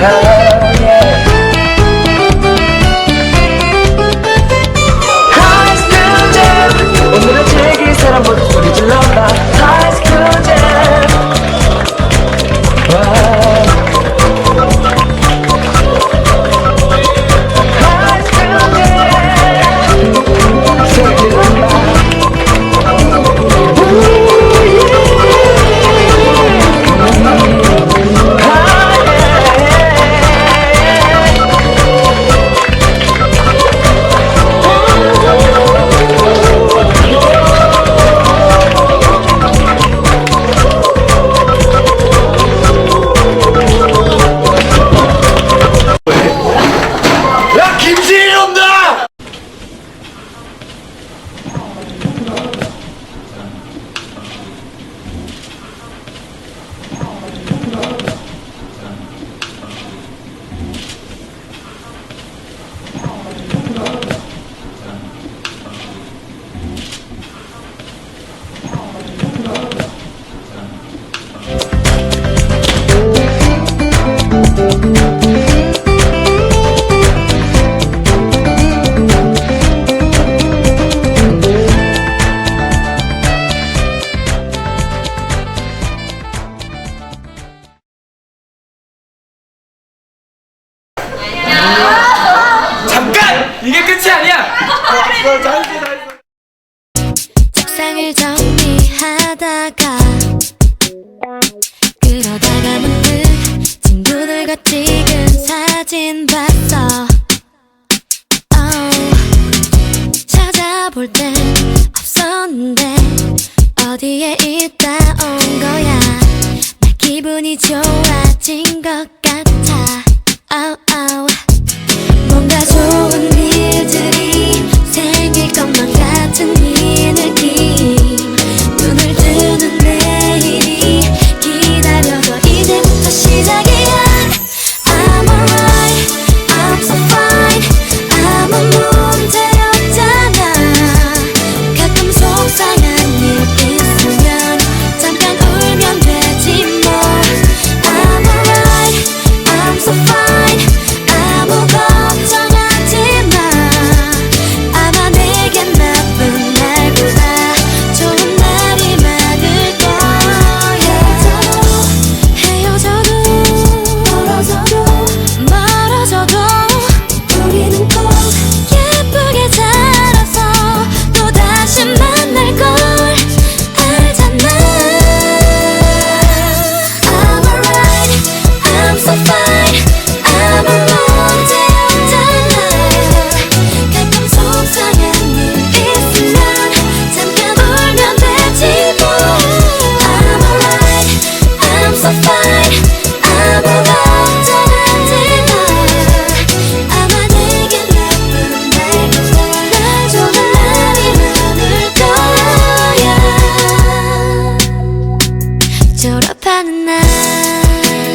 Yeah. 이게 끝이 아니야. 상을 정리하다가 그러다가 문득 친구들과 찍은 그 사진 봤어. Oh, 찾아볼 땐 없었는데 어디에 있다 온 거야. 나 기분이 좋아.